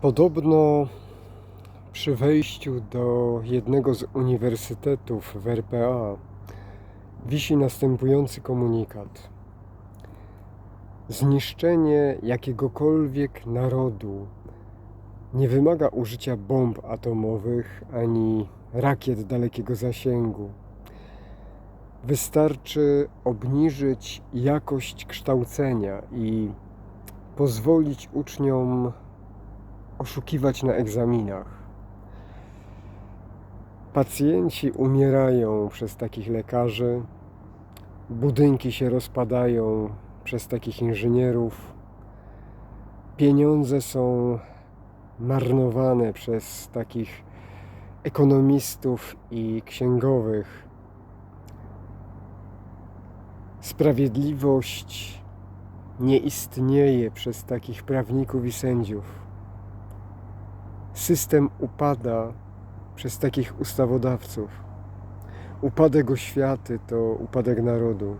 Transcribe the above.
Podobno przy wejściu do jednego z uniwersytetów w RPA wisi następujący komunikat. Zniszczenie jakiegokolwiek narodu nie wymaga użycia bomb atomowych ani rakiet dalekiego zasięgu. Wystarczy obniżyć jakość kształcenia i pozwolić uczniom oszukiwać na egzaminach. Pacjenci umierają przez takich lekarzy, budynki się rozpadają przez takich inżynierów, pieniądze są marnowane przez takich ekonomistów i księgowych. Sprawiedliwość nie istnieje przez takich prawników i sędziów. System upada przez takich ustawodawców. Upadek oświaty to upadek narodu.